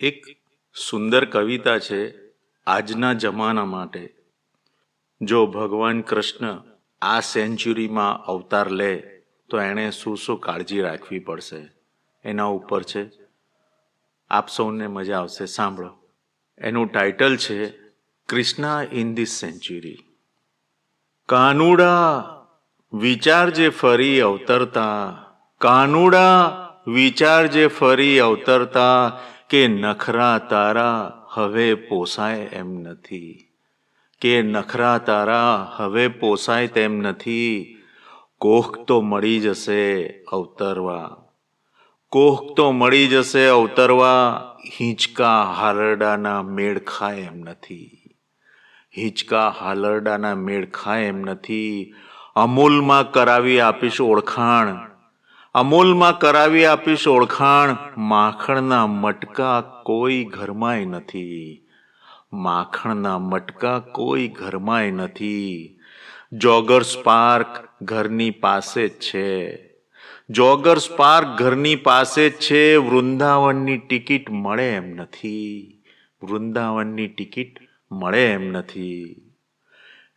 એક સુંદર કવિતા છે આજના જમાના માટે. જો ભગવાન કૃષ્ણ આ સેન્ચુરીમાં અવતાર લે, તો એણે શું શું કાળજી રાખવી પડશે? એના ઉપર છે. આપ સૌને મજા આવશે. સાંભળો. એનું ટાઇટલ છે, Krishna in this century. Kanuda વિચારજે ફરી અવતરતા. કાનુડા વિચારજે ફરી અવતરતા. કે નખરા તારા હવે પોસાય એમ નથી. કે નખરા તારા હવે પોસાય તેમ નથી. કોખ તો મળી જશે અવતરવા. કોક તો મળી જશે અવતરવા. હિંચકા હાલરડાના મેળ ખાય એમ નથી. હિંચકા હાલરડાના મેળ ખાય એમ નથી. અમૂલમાં કરાવી આપીશ ઓળખાણ. અમૂલમાં કરાવી આપીશ ઓળખાણ, માખણના મટકા કોઈ ઘરમાંય નથી. માખણના મટકા કોઈ ઘરમાંય નથી. જોગર્સ પાર્ક ઘરની પાસે જ છે. જોગર્સ પાર્ક ઘરની પાસે જ છે, વૃંદાવનની ટિકિટ મળે એમ નથી. વૃંદાવનની ટિકિટ મળે એમ નથી.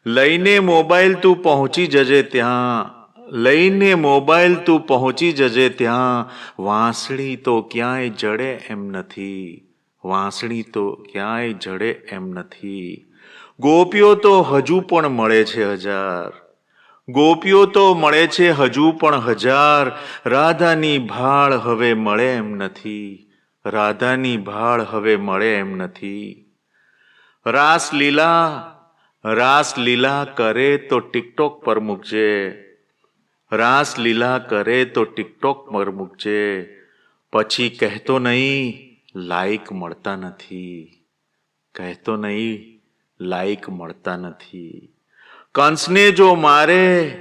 લઈને મોબાઈલ તું પહોંચી જજે ત્યાં. લઈને મોબાઈલ તું પહોંચી જજે ત્યાં. વાંસળી તો ક્યાંય જડે એમ નથી. વાંસળી તો ક્યાંય જડે એમ નથી. ગોપીઓ તો હજુ પણ મળે છે હજાર. ગોપીઓ તો મળે છે હજુ પણ હજાર. રાધાની ભાળ હવે મળે એમ નથી. રાધાની ભાળ હવે મળે એમ નથી. રાસલીલા રાસલીલા કરે તો ટિકટોક પર મૂકજે. રાસલીલા કરે તો ટિકટોક પર મૂકજે. પછી કહેતો નહીં, લાઈક મળતા નથી. કહેતો નહીં, લાઈક મળતા નથી. કંસને જો મારે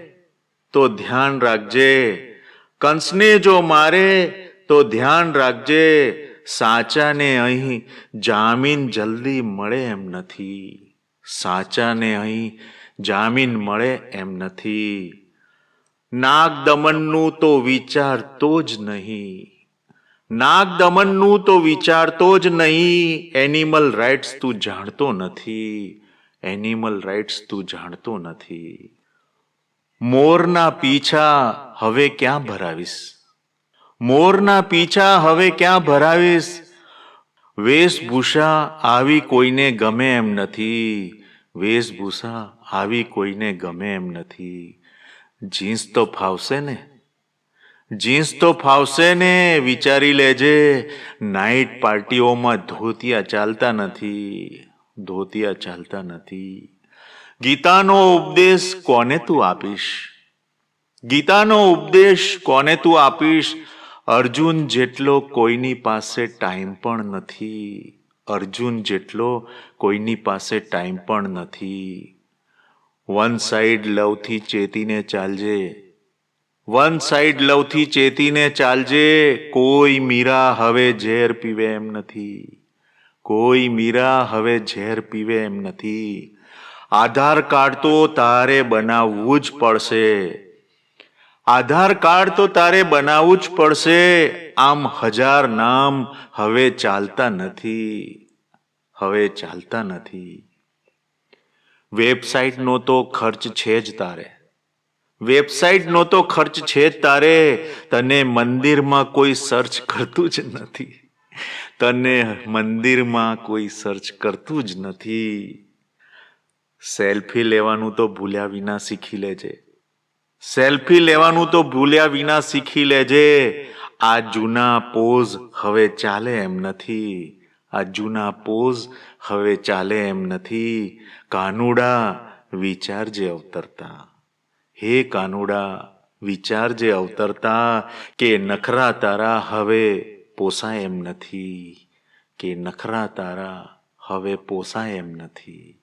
તો ધ્યાન રાખજે. કંસને જો મારે તો ધ્યાન રાખજે. સાચાને અહીં જામીન જલ્દી મળે એમ નથી. સાચાને અહીં જામીન મળે એમ નથી. નાગ દમનનું તો વિચારતો જ નહીં. નાગ દમનનું તો વિચારતો જ નહીં. એનિમલ રાઇટ્સ તું જાણતો નથી. એનિમલ રાઇટ્સ તું જાણતો નથી. મોરના પીછા હવે ક્યાં ભરાવીશ? મોરના પીછા હવે ક્યાં ભરાવીશ? વેશભૂષા આવી કોઈને ગમે એમ નથી. વેશભૂષા આવી કોઈને ગમે એમ નથી. જીન્સ તો ફાવશે ને? જીન્સ તો ફાવશે ને, વિચારી લેજે. નાઇટ પાર્ટીઓમાં ધોતિયા ચાલતા નથી, ધોતિયા ચાલતા નથી. ગીતાનો ઉપદેશ કોને તું આપીશ? ગીતાનો ઉપદેશ કોને તું આપીશ? અર્જુન જેટલો કોઈની પાસે ટાઈમ પણ નથી. અર્જુન જેટલો કોઈની પાસે ટાઈમ પણ નથી. વન સાઈડ લવથી ચેતીને ચાલજે. વન સાઈડ લવથી ચેતીને ચાલજે. કોઈ મીરા હવે ઝેર પીવે એમ નથી. કોઈ મીરા હવે ઝેર પીવે એમ નથી. આધાર કાર્ડ તો તારે બનાવવું જ પડશે. આધાર કાર્ડ તો તારે બનાવવું જ પડશે. આમ હજાર નામ હવે ચાલતા નથી. હવે ચાલતા નથી. વેબસાઇટનો તો ખર્ચ છે જ તારે. વેબસાઇટનો તો ખર્ચ છે જ તારે. તને મંદિરમાં કોઈ સર્ચ કરતું જ નથી. તને મંદિરમાં કોઈ સર્ચ કરતું જ નથી. સેલ્ફી લેવાનું તો ભૂલ્યા વિના શીખી લેજે. સેલ્ફી લેવાનું તો ભૂલ્યા વિના શીખી લેજે. આ જૂના પોઝ હવે ચાલે એમ નથી. આ જૂના પોઝ હવે ચાલે એમ નથી. કાનુડા વિચારજે અવતરતા. હે કાનુડા વિચારજે અવતરતા કે નખરા તારા હવે પોસાય એમ નથી. કે નખરા તારા હવે પોસાય એમ નથી.